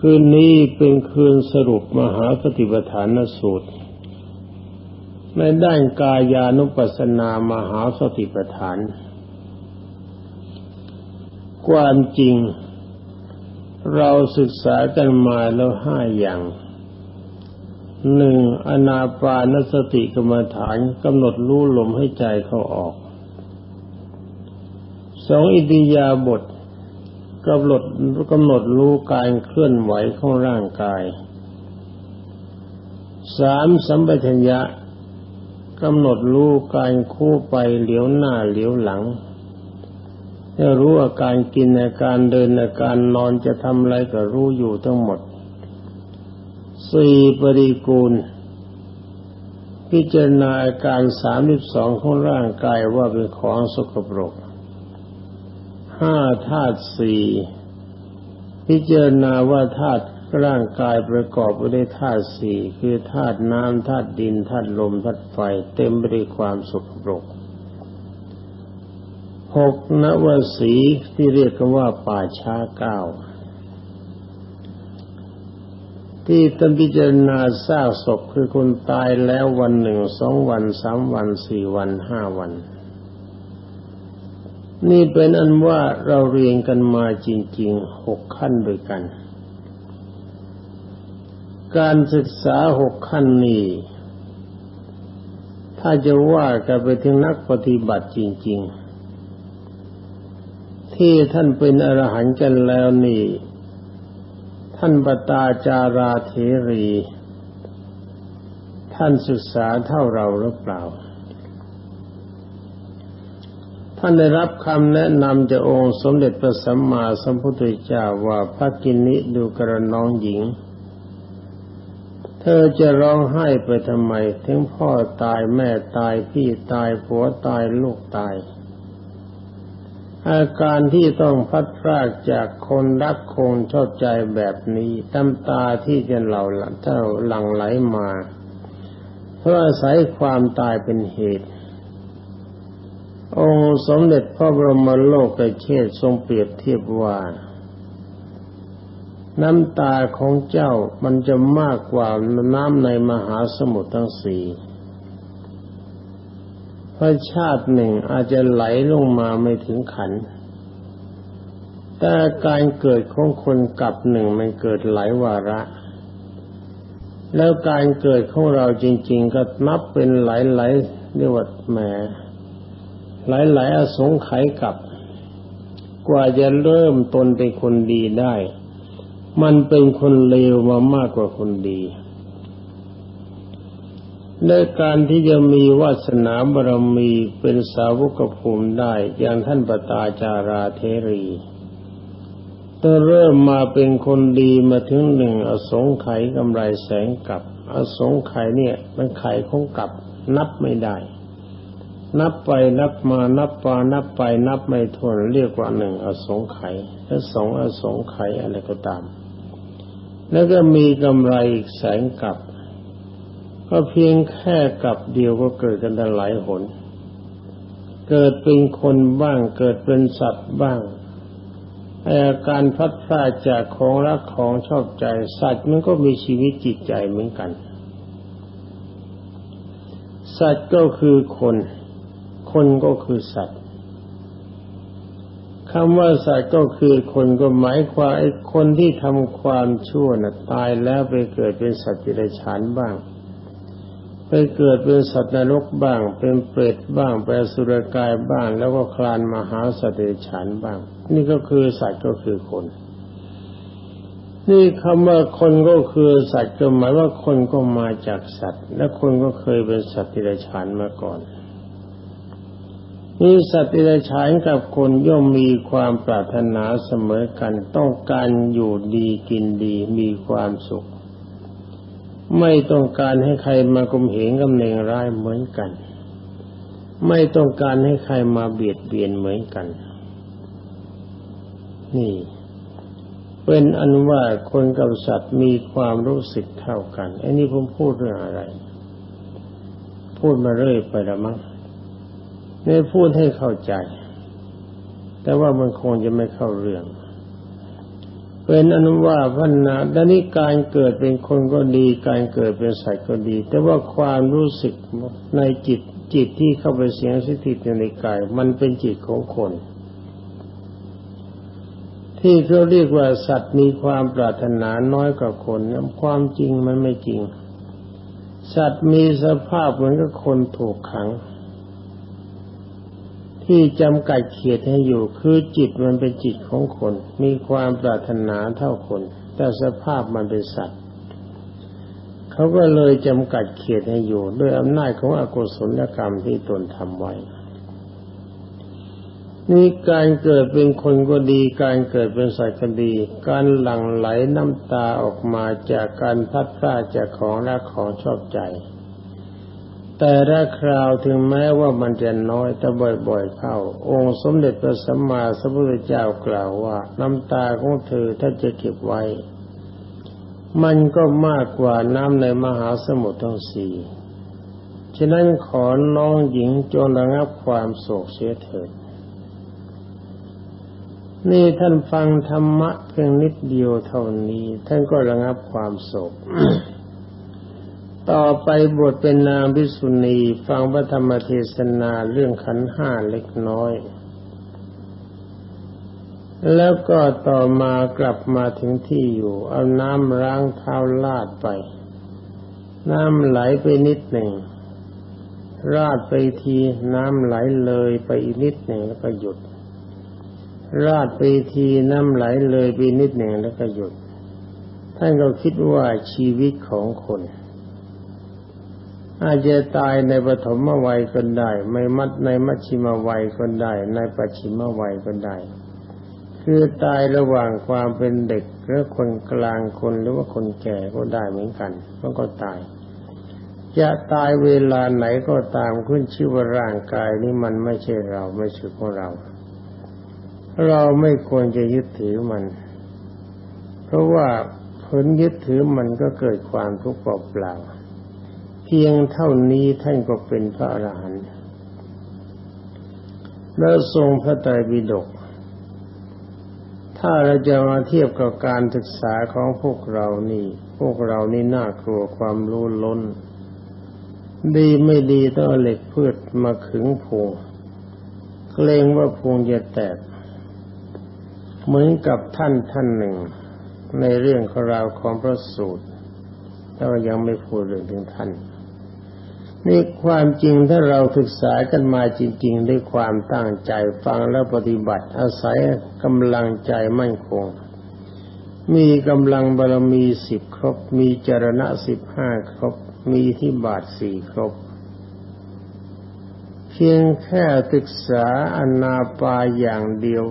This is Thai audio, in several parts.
คืนนี้เป็นคืนสรุปมหาปฏิปทานสูตร ในด้านกายานุปัสสนามหาสติปัฏฐาน ความจริง เราศึกษากันมาแล้วห้าอย่างหนึ่งอนาปานสติกรรมฐานกำหนดรู้ลมให้ใจเข้าออกสองอิติยาบท กำหนดกำหนดรู้การเคลื่อนไหวของร่างกายสามสัมปชัญญะกำหนดรู้การคู่ไปเหลียวหน้าเหลียวหลังจะรู้อาการกินอาการเดินอาการนอนจะทำอะไรก็รู้อยู่ทั้งหมดสี่ปริกูล พิจารณาอาการสามสิบสองของร่างกายว่าเป็นของสกปรก ห้าธาตุสี่พิจารณาว่าธาตุร่างกายประกอบไปด้วยธาตุสี่คือธาตุน้ำธาตุดินธาตุลมธาตุไฟเต็มไปด้วยความสกปรกหกนวสีที่เรียกกันว่าป่าช้าเก้าที่ต้นพิจารณาซากศพคือคนตายแล้ววันหนึ่งสองวันสามวันสี่วันห้าวัน นี่เป็นอันว่าเราเรียนกันมาจริงๆหกขั้นด้วยกัน การศึกษาหกขั้นนี้ ถ้าจะว่ากันไปถึงนักปฏิบัติจริง ๆ ที่ท่านเป็นอรหันต์กันแล้วนี่ ท่านปตาจาราเทรี ท่านศึกษาเท่าเราหรือเปล่า ท่านได้รับคำแนะนำจากองค์สมเด็จพระสัมมาสัมพุทธเจ้าว่าพระกินนิดูกระน้องหญิง เธอจะร้องไห้ไปทำไม ถึงพ่อตายแม่ตายพี่ตายผัวตายลูกตาย อาการที่ต้องพัดพรากจากคนรักคงชอบใจแบบนี้ตำตาที่จะเหล่าเท่าหลังไหลมา เพราะอาศัยความตายเป็นเหตุ องค์สมเด็จพระบรมโลกเชษทรงเปรียบเทียบว่า น้ำตาของเจ้ามันจะมากกว่าน้ำในมหาสมุทรทั้งสี่พระชาติหนึ่งอาจจะไหลลงมาไม่ถึงขัน แต่การเกิดของคนกับหนึ่งมันเกิดหลายวาระ แล้วการเกิดของเราจริง ๆ ก็นับเป็นหลายๆเรียกว่าแหม หลายๆอสงไขยกับ กว่าจะเริ่มตนเป็นคนดีได้ มันเป็นคนเลวมามากกว่าคนดีในการที่จะมีวาสนาบารมีเป็นสาวกภูมิได้ อย่างท่านปตาจาราเทรีต้งเริ่มมาเป็นคนดีมาถึงหนึ่งอสงไขยกำไรแสงกับ อสงไขยเนี่ยมันไขคงกับนับไม่ได้ นับไปนับมานับปานับไปนับไม่ถ้วนเรียกว่าหนึ่งอสงไขยและสองอสงไขยอะไรก็ตาม แล้วก็มีกำไรอีกแสงกับก็เพียงแค่กับเดียวก็เกิดกันหลายหน เกิดเป็นคนบ้างเกิดเป็นสัตว์บ้างอาการพัดพลาดจากของรักของชอบใจสัตว์มันก็มีชีวิตจิตใจเหมือนกัน สัตว์ก็คือคน คนก็คือสัตว์คำว่าสัตว์ก็คือคนก็หมายความไอ้คนที่ทำความชั่วน่ะตายแล้วไปเกิดเป็นสัตว์จิรฉานบ้าง ไปเกิดเป็นสัตว์นรกบ้าง เป็นเปรตบ้างเป็นสุรกายบ้าง แล้วก็คลานมาหาสัตว์เดรัจฉานบ้าง นี่ก็คือสัตว์ก็คือคน นี่คำว่าคนก็คือสัตว์ก็หมายว่าคนก็มาจากสัตว์ และคนก็เคยเป็นสัตว์เดรัจฉานมาก่อน นี่สัตว์เดรัจฉานกับคนย่อมมีความปรารถนาเสมอกัน ต้องการอยู่ดีกินดีมีความสุข ไม่ต้องการให้ใครมากลมเหงกำเนงร้ายเหมือนกัน ไม่ต้องการให้ใครมาเบียดเบียนเหมือนกัน นี่ เป็นอันว่าคนกับสัตว์มีความรู้สึกเท่ากัน อันนี้ผมพูดเรื่องอะไร พูดมาเรื่อยไปละมั้ง นี่พูดให้เข้าใจ แต่ว่ามันคงจะไม่เข้าเรื่อง เป็นอนุว่าพันนาดันี้การเกิดเป็นคนก็ดี การเกิดเป็นสัตว์ก็ดี แต่ว่าความรู้สึกในจิตจิตที่เข้าไปเสียงสถิตในกาย มันเป็นจิตของคน ที่เขาเรียกว่าสัตว์มีความปรารถนาน้อยกว่าคนความจริงมันไม่จริง สัตว์มีสภาพเหมือนกับคนถูกขัง ที่จำกัดเขียดให้อยู่คือจิตมันเป็นจิตของคน มีความปรารถนาเท่าคน แต่สภาพมันเป็นสัตว์เขาก็เลยจำกัดเขียดให้อยู่ด้วยอำนาจของอกุศลกรรมที่ตนทำไว้นี่การเกิดเป็นคนก็ดี การเกิดเป็นสัตว์ก็ดี การหลั่งไหลน้ำตาออกมาจากการพัดพลาดจากของรักของชอบใจ แต่ละคราวถึงแม้ว่ามันจะน้อยแต่บ่อยๆเข้า องค์สมเด็จพระสัมมาสัมพุทธเจ้ากล่าวว่า น้ำตาของเธอถ้าจะเก็บไว้ มันก็มากกว่าน้ำในมหาสมุทรทั้งสี่ฉะนั้นขอน้องหญิงจงระงับความโศกเสียเถิด นี่ท่านฟังธรรมะเพียงนิดเดียวเท่านี้ ท่านก็ระงับความโศก ต่อไปบทเป็นนางพิสุณีฟังพระธรรมเทศนาเรื่องขันห้าเล็กน้อย แล้วก็ต่อมากลับมาถึงที่อยู่ เอาน้ำล้างเท้าลาดไป น้ำไหลไปนิดหนึ่ง ราดไปทีน้ำไหลเลยไปอีกนิดหนึ่งแล้วก็หยุด ราดไปทีน้ำไหลเลยไปนิดหนึ่งแล้วก็หยุด ท่านก็คิดว่าชีวิตของคน อาจจะตายในปฐมวัยก็ได้ ไม่มัดในมัชชิมวัยก็ได้ ในปัจฉิมวัยก็ได้ คือตายระหว่างความเป็นเด็กหรือคนกลางคนหรือว่าคนแก่ก็ได้เหมือนกันมันก็ตาย จะตายเวลาไหนก็ตามขึ้นชื่อว่าร่างกายนี้มันไม่ใช่เราไม่ใช่ของเรา เราไม่ควรจะยึดถือมัน เพราะว่าผลยึดถือมันก็เกิดความทุกข์เปล่า เพียงเท่านี้ท่านก็เป็นพระอรหันต์แล้วทรงพระไตรปิฎกถ้าเราจะมาเทียบกับการศึกษาของพวกเรานี่ พวกเรานี่น่ากลัวความรู้ล้น ดีไม่ดีต้องเหล็กพืชมาขึงพุงเกรงว่าพุงจะแตก เหมือนกับท่านท่านหนึ่ง ในเรื่องของราวของพระสูตรแต่ว่ายังไม่พูดเรื่องถึงท่าน นี่ความจริงถ้าเราศึกษากันมาจริง ๆ ด้วยความตั้งใจฟังและปฏิบัติ อาศัยกำลังใจมั่นคง มีกำลังบารมีสิบครบ มีจรณะสิบห้าครบ มีที่บาทสี่ครบ เพียงแค่ศึกษาอนาปาอย่างเดียว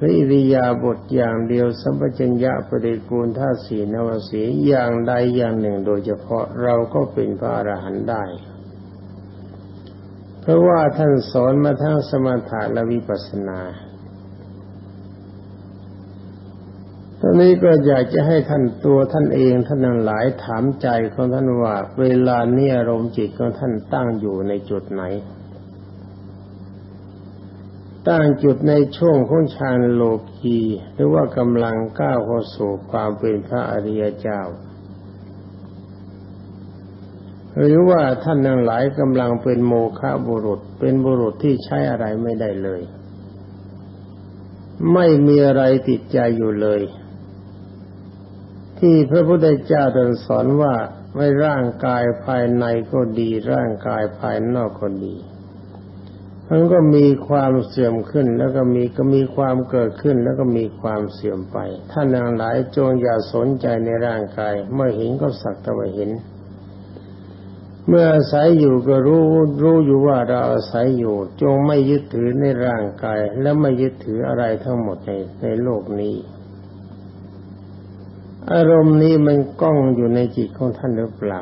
พระอิริยาบทอย่างเดียวสัมปชัญญะปฏิกูลท่าสีนวสีอย่างใดอย่างหนึ่งโดยเฉพาะเราก็เป็นพระอรหันต์ได้ เพราะว่าท่านสอนมาทั้งสมถะและวิปัสสนาตอนนี้ก็อยากจะให้ท่านตัวท่านเองท่านทั้งหลายถามใจของท่านว่า เวลานี้อารมณ์จิตของท่านตั้งอยู่ในจุดไหน ตั้งจุดในช่วงของฌานโลกีหรือว่ากำลังก้าวเข้าสู่ความเป็นพระอริยเจ้า หรือว่าท่านทั้งหลายกำลังเป็นโมฆะบุรุษ เป็นบุรุษที่ใช้อะไรไม่ได้เลย ไม่มีอะไรติดใจอยู่เลย ที่พระพุทธเจ้าตรัสสอนว่าไม่ร่างกายภายในก็ดี ร่างกายภายนอกก็ดี มันก็มีความเสื่อมขึ้น แล้วก็มีก็มีความเกิดขึ้น แล้วก็มีความเสื่อมไป ท่านทั้งหลายจงอย่าสนใจในร่างกาย เมื่อเห็นก็สักแต่ว่าเห็น เมื่ออาศัยอยู่ก็รู้รู้อยู่ว่าเราอาศัยอยู่ จงไม่ยึดถือในร่างกาย และไม่ยึดถืออะไรทั้งหมดในในโลกนี้ อารมณ์นี้มันก้องอยู่ในจิตของท่านหรือเปล่า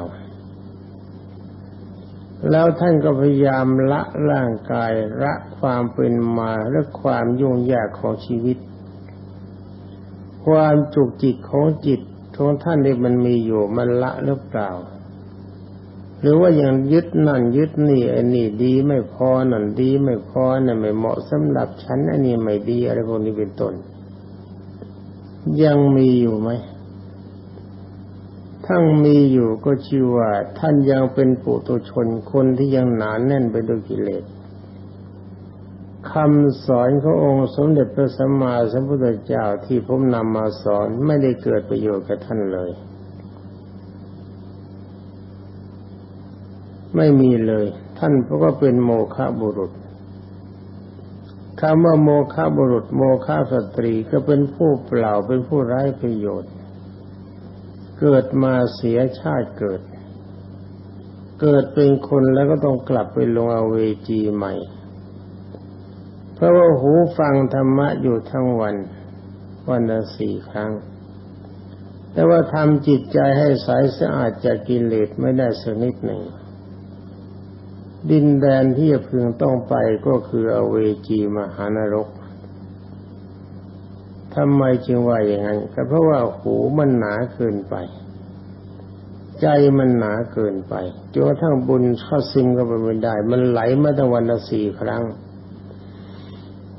แล้วท่านก็พยายามละร่างกายละความเป็นมาและความยุ่งยากของชีวิต ความจุกจิตของจิตของท่านที่มันมีอยู่มันละหรือเปล่า หรือว่ายังยึดนั่นยึดนี่ไอ้นี่ดีไม่พอนั่นดีไม่พอนั่นไม่เหมาะสำหรับฉันอันนี้ไม่ดีอะไรพวกนี้เป็นต้นยังมีอยู่ไหม ทั้งมีอยู่ก็ชื่อว่า ท่านยังเป็นปุตุชนคนที่ยังหนานแน่นไปด้วยกิเลสคำสอนขององค์สมเด็จพระสัมมาสัมพุทธเจ้าที่ผมนำมาสอนไม่ได้เกิดประโยชน์กับท่านเลย ไม่มีเลย ท่านเพราะว่าเป็นโมฆะบุรุษคำว่าโมฆะบุรุษ โมฆะสตรีก็เป็นผู้เปล่าเป็นผู้ไร้ประโยชน์ เกิดมาเสียชาติเกิด เกิดเป็นคนแล้วก็ต้องกลับไปลงอเวจีใหม่ เพราะว่าหูฟังธรรมะอยู่ทั้งวัน วันละสี่ครั้ง แต่ว่าทำจิตใจให้ใสสะอาดจากกิเลสไม่ได้สักนิดหนึ่ง ดินแดนที่จะพึงต้องไปก็คืออเวจีมหานรก ทำไมจึงว่าอย่างนั้นก็เพราะว่าหูมันหนาเกินไป ใจมันหนาเกินไปจนกระทั่งบุญเข้าซึมก็ไปไม่ได้ มันไหลมาตั้งวันละสี่ครั้ง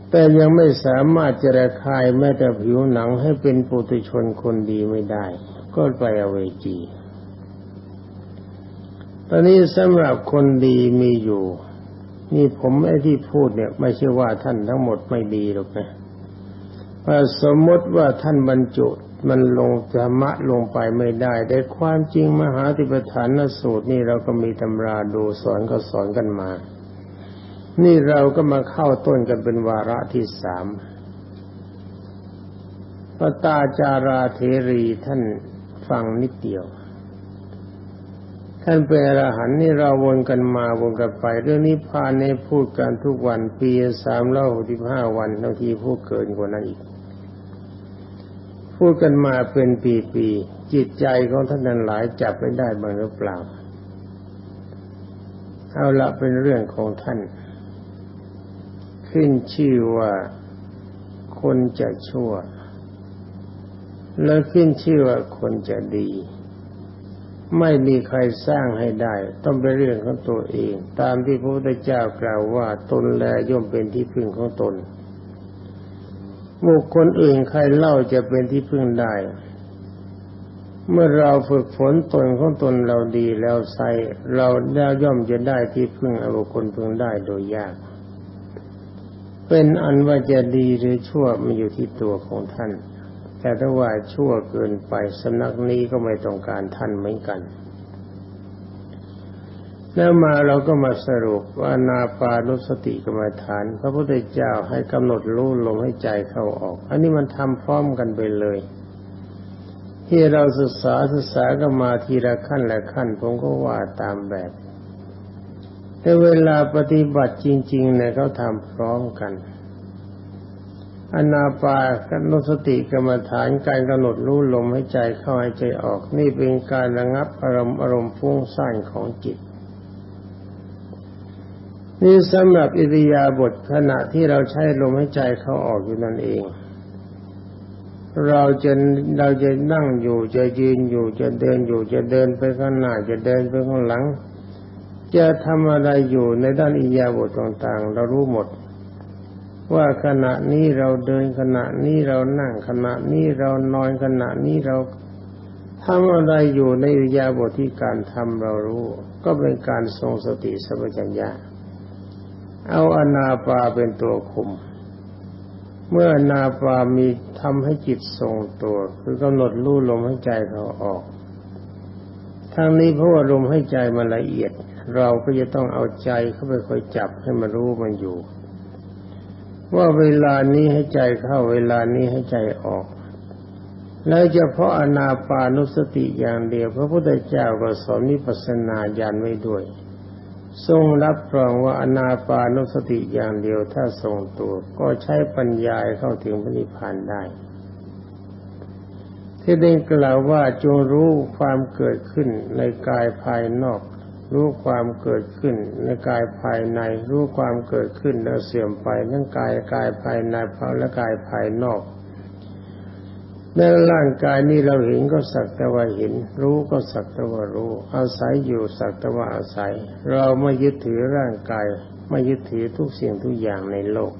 แต่ยังไม่สามารถจะระคายแม้แต่ผิวหนังให้เป็นปุถุชนคนดีไม่ได้ ก็ไปอเวจีตอนนี้สำหรับคนดีมีอยู่ นี่ผมไอ้ที่พูดเนี่ย ไม่ใช่ว่าท่านทั้งหมดไม่ดีหรอกนะ สมมติว่าท่านบรรจุมันลงธรรมะลงไปไม่ได้ แต่ความจริงมหาติปฐานสูตรนี่เราก็มีตำราดูสอนก็สอนกันมา นี่เราก็มาเข้าต้นกันเป็นวาระที่สามพระตาจาราเทรีท่านฟังนิดเดียว ท่านเป็นอรหันต์นี่เราวนกันมาวนกันไป เรื่องนี้พานในพูดกันทุกวันปีสามร้อยหกสิบห้าวันบางทีพูดเกินกว่านั้นอีก พูดกันมาเป็นปีๆจิตใจของท่านนั้นหลายจับไม่ได้บ้างหรือเปล่า เอาละเป็นเรื่องของท่าน ขึ้นชื่อว่าคนจะชั่ว แล้วขึ้นชื่อว่าคนจะดี ไม่มีใครสร้างให้ได้ ต้องเป็นเรื่องของตัวเอง ตามที่พระพุทธเจ้ากล่าวว่าตนแลย่อมเป็นที่พึ่งของตน บุคคลอื่นใครเล่าจะเป็นที่พึ่งได้ เมื่อเราฝึกฝนตนของตนเราดีแล้วใส่เราแล้วย่อมจะได้ที่พึ่งอบุคคลพึ่งได้โดยยาก เป็นอันว่าจะดีหรือชั่วมันอยู่ที่ตัวของท่าน แต่ถ้าว่าชั่วเกินไปสำนักนี้ก็ไม่ต้องการท่านเหมือนกัน แล้วมาเราก็มาสรุปว่านาปานุสติกรรมฐาน พระพุทธเจ้าให้กำหนดรู้ลมให้ใจเข้าออก อันนี้มันทำพร้อมกันไปเลย ที่เราศึกษาศึกษาก็มาทีละขั้นละขั้นผมก็ว่าตามแบบ แต่เวลาปฏิบัติจริงๆเนี่ยเขาทำพร้อมกันอนาปากนุสติกรรมฐานการกำหนดรู้ลมให้ใจเข้าให้ใจออก นี่เป็นการระงับอารมณ์อารมณ์ฟุ้งซ่านของจิต นี่สำหรับอิริยาบถขณะที่เราใช้ลมให้ใจเขาออกอยู่นั่นเอง เราจะเราจะนั่งอยู่จะยืนอยู่จะเดินอยู่จะเดินไปข้างหน้าจะเดินไปข้างหลัง จะทำอะไรอยู่ในด้านอิริยาบถต่างๆ เรารู้หมด ว่าขณะนี้เราเดินขณะนี้เรานั่งขณะนี้เรานอนขณะนี้เราทำอะไรอยู่ในอิริยาบทที่การทำเรารู้ ก็เป็นการทรงสติสัมปชัญญะ เอาอนาปาเป็นตัวคุม เมื่ออนาปามีทำให้จิตทรงตัว คือกำหนดรู้ลมให้ใจเขาออกทางนี้เพราะว่าลมให้ใจมันละเอียด เราก็จะต้องเอาใจเข้าไปคอยจับให้มันรู้มันอยู่ ว่าเวลานี้ให้ใจเข้าเวลานี้ให้ใจออกแล้วเฉพาะอนาปานุสติอย่างเดียว พระพุทธเจ้าก็สอนนิพพานาญาณไว้ด้วย ทรงรับรองว่าอนาปานุสติอย่างเดียวถ้าทรงตัว ก็ใช้ปัญญาเข้าถึงพระนิพพานได้ ที่ได้กล่าวว่าจงรู้ความเกิดขึ้นในกายภายนอก รู้ความเกิดขึ้นในกายภายใน รู้ความเกิดขึ้นแล้วเสื่อมไปทั้งกายกายภายในภาและกายภายนอก ในร่างกายนี้เราเห็นก็สักแต่ว่าเห็น รู้ก็สักแต่ว่ารู้ อาศัยอยู่สักแต่ว่าอาศัย เราไม่ยึดถือร่างกาย ไม่ยึดถือทุกสิ่งทุกอย่างในโลก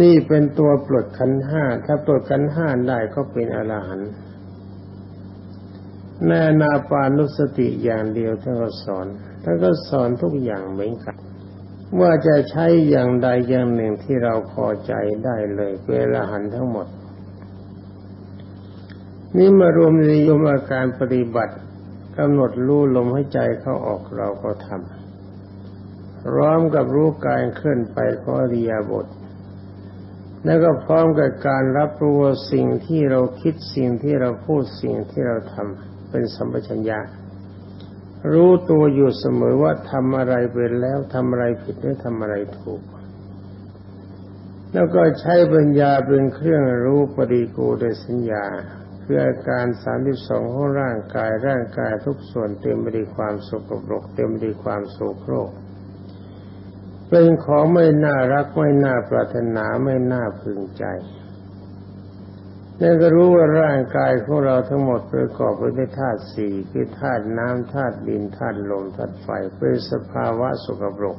นี่เป็นตัวปลดขันห้า ถ้าปลดขันห้าได้ก็เป็นอรหันต์แน่นาปานุสติอย่างเดียวท่านก็สอนท่านก็สอนทุกอย่างเหมือนกันว่าจะใช้อย่างใดอย่างหนึ่งที่เราพอใจได้เลยเป็นอรหันต์ทั้งหมด นี่มารวมในยมอาการปฏิบัติกำหนดรู้ลมให้ใจเข้าออกเราก็ทำพร้อมกับรู้กายเคลื่อนไปของอริยบท แล้วก็พร้อมกับการรับรู้สิ่งที่เราคิดสิ่งที่เราพูดสิ่งที่เราทำเป็นสัมปชัญญะรู้ตัวอยู่เสมอว่าทำอะไรเป็นแล้วทำอะไรผิดหรือทำอะไรถูก แล้วก็ใช้ปัญญาเป็นเครื่องรู้ปฏิกูลสัญญา คืออาการสามที่สองของร่างกายร่างกายทุกส่วนเต็มไปด้วยความสกปรกเต็มไปด้วยความโศกโรคเป็นของไม่น่ารักไม่น่าปรารถนาไม่น่าพึงใจแล้วก็รู้ว่าร่างกายของเราทั้งหมดประกอบไปด้วยธาตุสี่คือธาตุน้ำธาตุดินธาตุลมธาตุไฟเป็นสภาวะสกปรก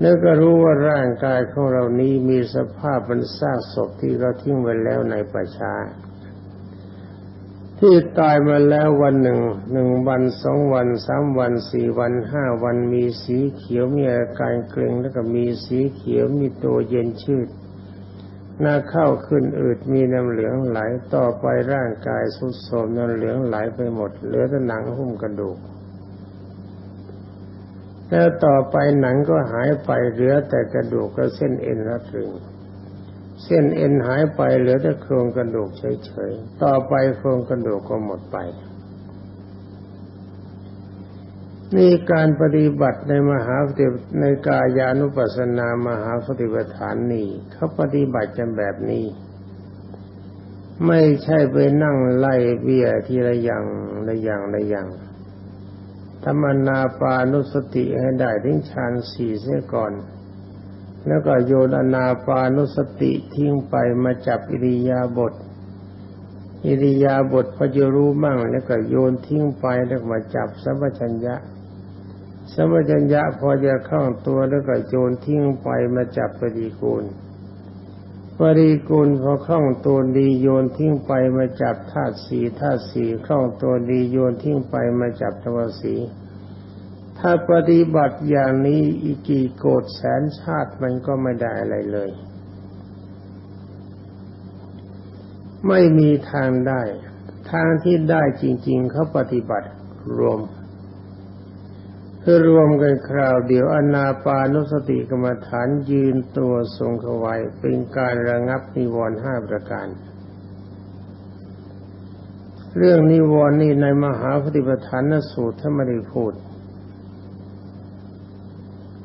แล้วก็รู้ว่าร่างกายของเรานี้มีสภาพเป็นซากศพที่เราทิ้งไว้แล้วในป่าช้า ที่ตายมาแล้ววันหนึ่ง หนึ่งวันสองวันสามวันสี่วันห้าวันมีสีเขียวมีอาการเกร็งแล้วก็มีสีเขียวมีตัวเย็นชืดหน้าเข้าขึ้นอืดมีน้ำเหลืองไหลต่อไปร่างกายสุดโทมน้ำเหลืองไหลไปหมด เหลือแต่หนังหุ้มกระดูกแล้วต่อไปหนังก็หายไปเหลือแต่กระดูกกับเส้นเอ็นรัดรึง เส้นเอ็นหายไปเหลือแต่โครงกระดูกเฉยๆ ต่อไปโครงกระดูกก็หมดไป นี่การปฏิบัติในมหาปฏิในกายานุปัสสนามหาปฏิปทานนี่เขาปฏิบัติกันแบบนี้ ไม่ใช่ไปนั่งไล่เบี้ยทีละอย่างละอย่างละอย่างธรรมนาปานุสติให้ได้ถึงฌานสี่เสียก่อน แล้วก็โยนอนาปานุสติทิ้งไปมาจับอิริยาบถอิริยาบถพอจะรู้มั่ง แล้วก็โยนทิ้งไปแล้วมาจับสัมปชัญญะสัมปชัญญะพอจะคล่องตัวแล้วก็โยนทิ้งไปมาจับปฏิกูลปฏิกูลพอคล่องตัวดีโยนทิ้งไปมาจับธาตุสีธาตุสีคล่องตัวดีโยนทิ้งไปมาจับทวสี ถ้าปฏิบัติอย่างนี้อีกกี่โกดแสนชาติมันก็ไม่ได้อะไรเลย ไม่มีทางได้ ทางที่ได้จริง ๆเขาปฏิบัติรวมคือรวมกันคราวเดียวอนาปานุสติกรรมฐานยืนตัวทรงเขาไวเป็นการระงับนิวรณ์ห้าประการ เรื่องนิวรณ์นี่ในมหาปฏิปทานสูตรท่านไม่ได้พูด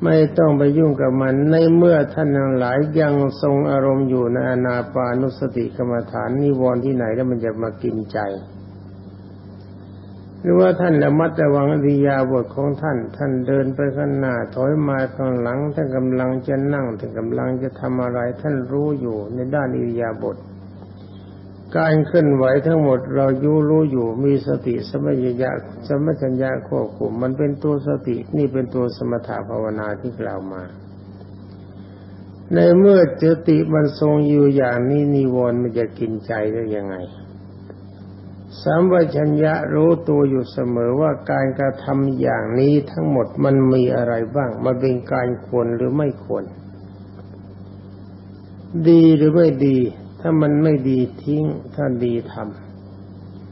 ไม่ต้องไปยุ่งกับมัน ในเมื่อท่านทั้งหลายยังทรงอารมณ์อยู่ในอนาปานุสติกรรมฐานนิวรณ์ที่ไหนแล้วมันจะมากินใจ หรือว่าท่านระมัดระวังอริยาบทของท่าน ท่านเดินไปข้างหน้าถอยมาข้างหลังท่านกำลังจะนั่งท่านกำลังจะทำอะไร ท่านรู้อยู่ในด้านอริยาบท การเคลื่อนไหวทั้งหมดเรายูรู้อยู่มีสติสมัญญาสมัญญาควบคุมมันเป็นตัวสตินี่เป็นตัวสมถะภาวนาที่กล่าวมา ในเมื่อสติมันทรงอยู่อย่างนี้นิวรณ์มันจะกินใจได้ยังไงสัมปชัญญะรู้ตัวอยู่เสมอว่าการกระทำอย่างนี้ทั้งหมดมันมีอะไรบ้าง มันเป็นการควรหรือไม่ควร ดีหรือไม่ดี ถ้ามันไม่ดีทิ้ง ถ้าดีท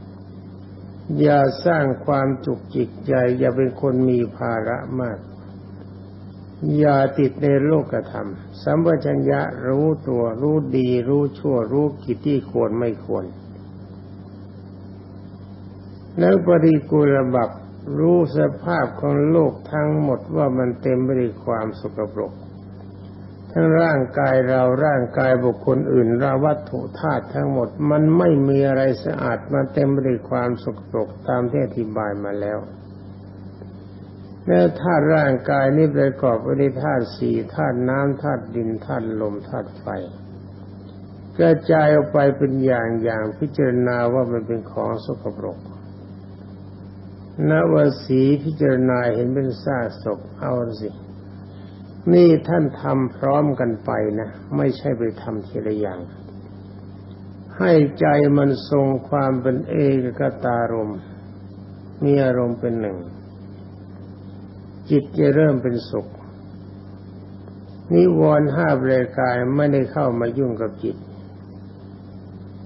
ำอย่าสร้างความจุกจิกใจ อย่าเป็นคนมีภาระมาก อย่าติดในโลกธรรมสัมปชัญญะรู้ตัว รู้ดี รู้ชั่ว รู้กิจที่ควรไม่ควร แล้วปฏิกูลบับรู้สภาพของโลกทั้งหมดว่ามันเต็มไปด้วยความสกปรก ทั้งร่างกายเราร่างกายบุคคลอื่นราวัตถุธาตุทั้งหมด มันไม่มีอะไรสะอาดมันเต็มไปด้วยความสกปรกตามที่อธิบายมาแล้วแล้วธาตุร่างกายนี้ประกอบไปด้วยธาตุสี่ธาตุน้ำธาตุดินธาตุลมธาตุไฟกระจายออกไปเป็นอย่างอย่างพิจารณาว่ามันเป็นของสกปรกนวสีพิจารณาเห็นเป็นซากศพเอาสิ นี่ท่านทำพร้อมกันไปนะ ไม่ใช่ไปทำทีละอย่าง ให้ใจมันทรงความเป็นเอกกตารมมีอารมณ์เป็นหนึ่ง จิตจะเริ่มเป็นสุข นิวรณ์ห้าบริการไม่ได้เข้ามายุ่งกับจิต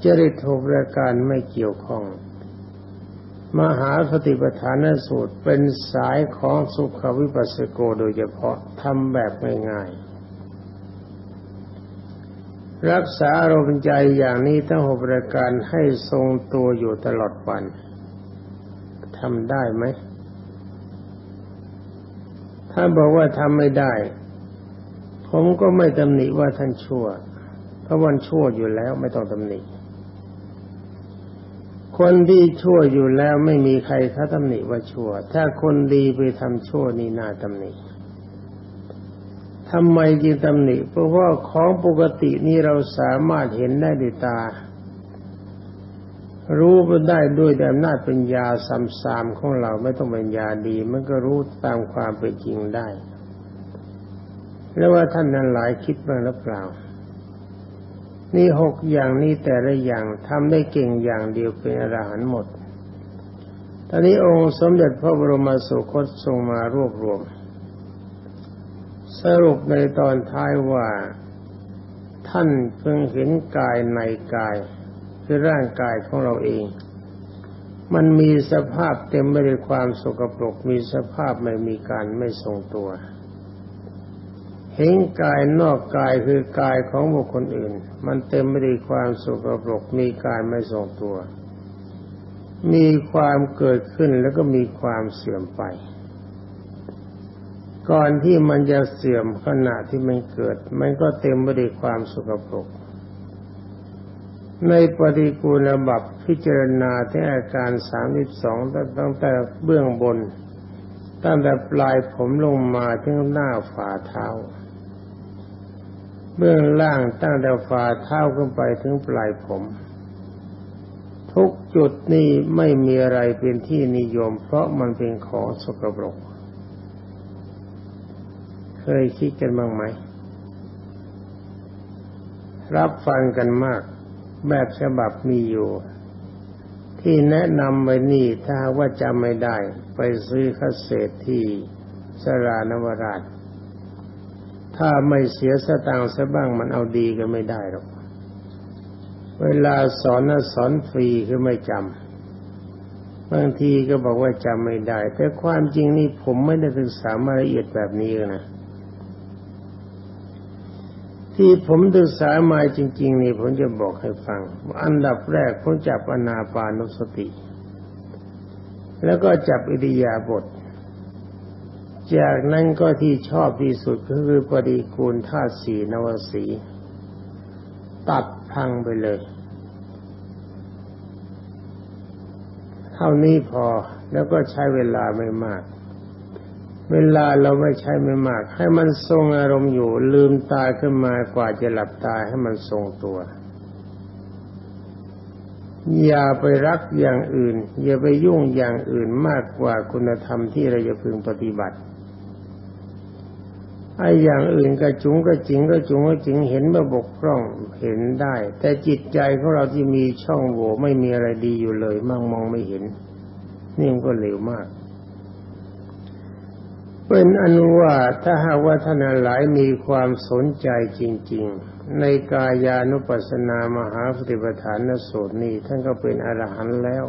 จริตหกรายการไม่เกี่ยวข้อง มหาสติปัฏฐานสูตรเป็นสายของสุขวิปัสสโกโดยเฉพาะทำแบบง่ายๆรักษาอารมณ์ใจอย่างนี้ทั้งหกปรายการให้ทรงตัวอยู่ตลอดวันทำได้ไหม ถ้าบอกว่าทำไม่ได้ ผมก็ไม่ตำหนิว่าท่านชั่ว เพราะวันชั่วอยู่แล้วไม่ต้องตำหนิ คนที่ชั่วอยู่แล้วไม่มีใครเขาตำหนิว่าชั่ว ถ้าคนดีไปทำชั่วนี่น่าตำหนิทำไมจึงตำหนิ เพราะว่าของปกตินี่เราสามารถเห็นได้ด้วยตา รู้ไปได้ด้วยแต่อำนาจป็นยาสามสามของเราไม่ต้องเป็นยาดี มันก็รู้ตามความเป็นจริงได้ แล้วว่าท่านนั้นหลายคิดบ้างหรือเปล่า นี่หกอย่างนี้แต่ละอย่างทำได้เก่งอย่างเดียวเป็นอรหันต์หมด ตอนนี้องค์สมเด็จพระบรมสุคตทรงมารวบรวม สรุปในตอนท้ายว่า ท่านเพิ่งเห็นกายในกาย คือร่างกายของเราเอง มันมีสภาพเต็มไปด้วยความสกปรกมีสภาพไม่มีการไม่ทรงตัว เห็นกายนอกกายคือกายของบุคคลอื่น มันเต็มไปด้วยความสุกปรกมีกายไม่ทรงตัว มีความเกิดขึ้นแล้วก็มีความเสื่อมไป ก่อนที่มันจะเสื่อมขณะที่มันเกิด มันก็เต็มไปด้วยความสุกปรกในปฏิกูลบับพิจารณาที่อาการสามสิบสองตั้งแต่เบื้องบน ตั้งแต่ปลายผมลงมาถึงหน้าฝ่าเท้า เบื้องล่างตั้งแต่ฝ่าเท้าขึ้นไปถึงปลายผม ทุกจุดนี้ไม่มีอะไรเป็นที่นิยม เพราะมันเป็นของสกปรก เคยคิดกันบ้างไหม รับฟังกันมาก แบบฉบับมีอยู่ ที่แนะนำไว้นี่ถ้าว่าจำไม่ได้ ไปซื้อคาเศษที่สรานวราช ถ้าไม่เสียสตังค์ซะบ้างมันเอาดีก็ไม่ได้หรอก เวลาสอนนะสอนฟรีคือไม่จำบางทีก็บอกว่าจำไม่ได้ แต่ความจริงนี่ผมไม่ได้ศึกษามาละเอียดแบบนี้นะที่ผมศึกษามาจริง ๆ นี่ผมจะบอกให้ฟัง อันดับแรกผมจับอนาปานุสติ แล้วก็จับอิริยาบถ จากนั้นก็ที่ชอบที่สุดก็คือปฏิกูลธาตุสีนวสี ตัดพังไปเลย เท่านี้พอแล้วก็ใช้เวลาไม่มาก เวลาเราไม่ใช้ไม่มาก ให้มันทรงอารมณ์อยู่ลืมตาขึ้นมากว่าจะหลับตาให้มันทรงตัวอย่าไปรักอย่างอื่น อย่าไปยุ่งอย่างอื่นมากกว่าคุณธรรมที่เราจะพึงปฏิบัติ ไอ้อย่างอื่นก็จุงก็จิงก็จุงก็จิงเห็นว่าบกพร่องเห็นได้ แต่จิตใจของเราที่มีช่องโหว่ไม่มีอะไรดีอยู่เลยมั่งมองไม่เห็น นี่มันก็เหลวมากเป็นอนุว่าถ้าหากว่าท่านหลายมีความสนใจจริง ๆ ในกายานุปัสสนามหาปฏิปทานสูตรนี้ท่านก็เป็นอรหันต์แล้ว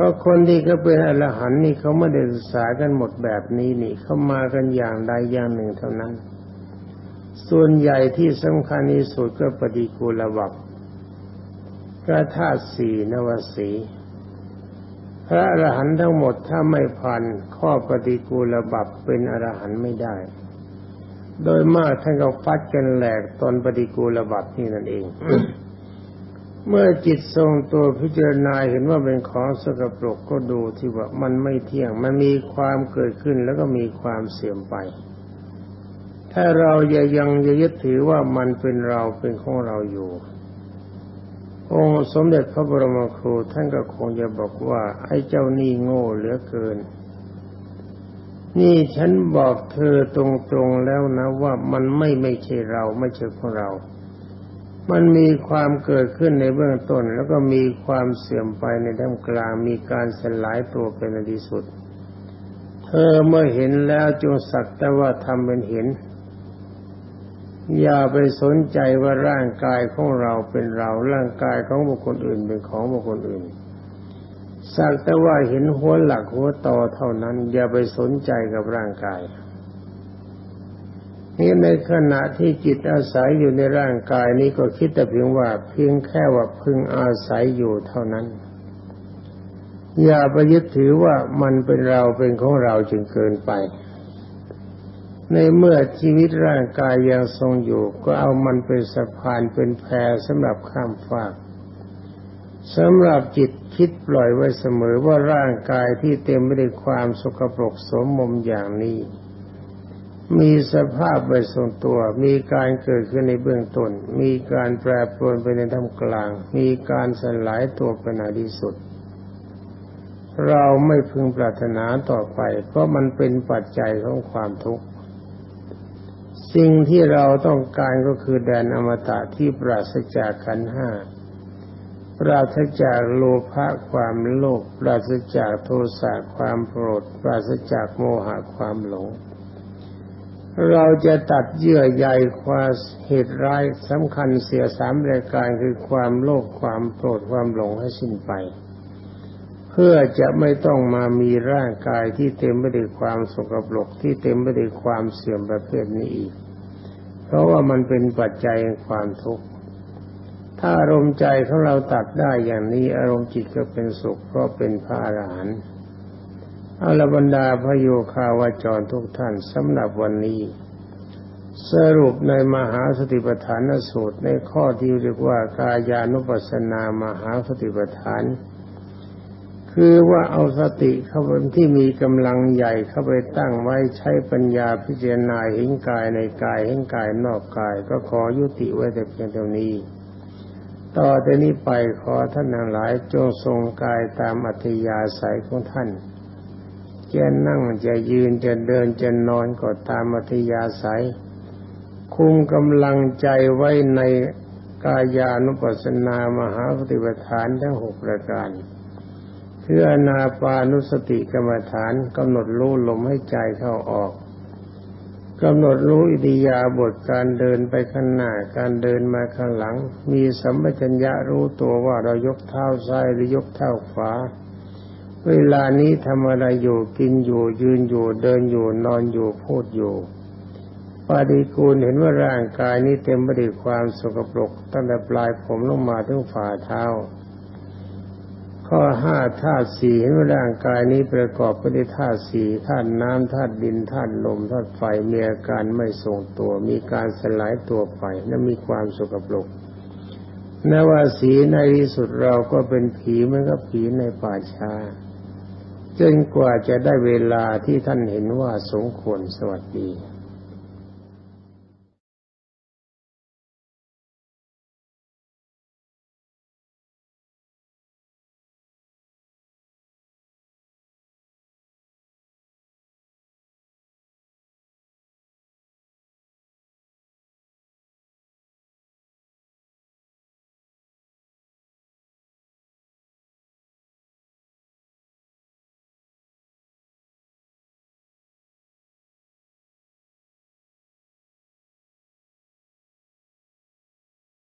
พราะคนที่เขาเป็นอรหันต์นี่เขาไม่ได้ศึกษากันหมดแบบนี้นี่เขามากันอย่างใดอย่างหนึ่งเท่านั้น ส่วนใหญ่ที่สำคัญที่สุดก็ปฏิกูลวับพระธาตุสีนวสีพระอรหันต์ทั้งหมดถ้าไม่ผ่านข้อปฏิกูลบับเป็นอรหันต์ไม่ได้ โดยมากท่านก็ฟัดกันแหลกตอนปฏิกูลบับนี่นั่นเอง เมื่อจิตทรงตัวพิจารณาเห็นว่าเป็นของสกปรกก็ดูที่ว่ามันไม่เที่ยง มันมีความเกิดขึ้นแล้วก็มีความเสื่อมไป ถ้าเรายังยังยึดถือว่ามันเป็นเราเป็นของเราอยู่ องค์สมเด็จพระบรมครูท่านก็คงจะบอกว่า ไอ้เจ้านี่โง่เหลือเกิน นี่ฉันบอกเธอตรงๆแล้วนะว่ามันไม่ไม่ใช่เราไม่ใช่ของเรา มันมีความเกิดขึ้นในเบื้องต้น แล้วก็มีความเสื่อมไปในท่ามกลางมีการสลายตัวเป็นในที่สุด เธอเมื่อเห็นแล้วจงสักแต่ว่าทำเป็นเห็น อย่าไปสนใจว่าร่างกายของเราเป็นเราร่างกายของบุคคลอื่นเป็นของบุคคลอื่นสักแต่ว่าเห็นหัวหลักหัวต่อเท่านั้น อย่าไปสนใจกับร่างกาย นี่ในขณะที่จิตอาศัยอยู่ในร่างกายนี้ก็คิดแต่เพียงว่าเพียงแค่ว่าพึงอาศัยอยู่เท่านั้น อย่าไปยึดถือว่ามันเป็นเราเป็นของเราจึงเกินไป ในเมื่อชีวิตร่างกายยังทรงอยู่ ก็เอามันเป็นสะพานเป็นแพสำหรับข้ามฟากสำหรับจิตคิดปล่อยไว้เสมอว่าร่างกายที่เต็มไปด้วยความสกปรกสมมมอย่างนี้ มีสภาพไว้ทรงตัว มีการเกิดขึ้นในเบื้องต้น มีการแปรปรวนไปในท่ามกลาง มีการสลายตัวไปในที่สุด เราไม่พึงปรารถนาต่อไป เพราะมันเป็นปัจจัยของความทุกข์ สิ่งที่เราต้องการก็คือแดนอมตะที่ปราศจากขันห้า ปราศจากโลภะความโลภ ปราศจากโทสะความโกรธ ปราศจากโมหะความหลง เราจะตัดเยื่อใยความเหตุร้ายสำคัญเสียสามรายการคือความโลภความโกรธความหลงให้สิ้นไป เพื่อจะไม่ต้องมามีร่างกายที่เต็มไปด้วยความสกปรกที่เต็มไปด้วยความเสื่อมประเภทนี้อีก เพราะว่ามันเป็นปัจจัยแห่งความทุกข์ถ้าอารมณ์ใจของเราตัดได้อย่างนี้อารมณ์จิตก็เป็นสุขก็เป็นพระอรหันต์ อาลบรรดาพโยคาวาจรทุกท่านสำหรับวันนี้ สรุปในมหาสติปัฏฐานสูตรในข้อที่เรียกว่ากายานุปัสสนามหาสติปัฏฐาน คือว่าเอาสติเข้าไปที่มีกำลังใหญ่เข้าไปตั้งไว้ใช้ปัญญาพิจารณาเห็นกายในกายเห็นกายนอกกาย ก็ขอยุติไว้แต่เพียงเท่านี้ต่อแต่นี้ไปขอท่านทั้งหลายจงทรงกายตามอัธยาศัยของท่าน จะนั่งจะยืนจะเดินจะนอนก็ตามอัธยาศัย คุมกำลังใจไว้ในกายานุปัสสนามหาปฏิปทานทั้งหกประการเพื่อนาปานุสติกรรมฐานกำหนดรู้ลมให้ใจเข้าออกกำหนดรู้อิริยาบถการเดินไปข้างหน้าการเดินมาข้างหลัง มีสัมปชัญญะรู้ตัวว่าเรายกเท้าซ้ายหรือยกเท้าขวา เวลานี้ทำอะไรอยู่กินอยู่ ยืนอยู่เดินอยู่นอนอยู่พูดอยู่ปาดิกูลเห็นว่าร่างกายนี้เต็มไปด้วยความสกปรกตั้งแต่ปลายผมลงมาถึงฝ่าเท้า ข้อห้าธาตุสี่เห็นว่าร่างกายนี้ประกอบไปด้วยธาตุสี่ธาตุน้ำธาตุดินธาตุลมธาตุไฟมีอาการไม่ทรงตัว มีการสลายตัวไปและมีความสกปรกนว่าสีในที่สุดเราก็เป็นผีเหมือนกับผีในป่าช้า จนกว่าจะได้เวลาที่ท่านเห็นว่าสมควรสวัสดี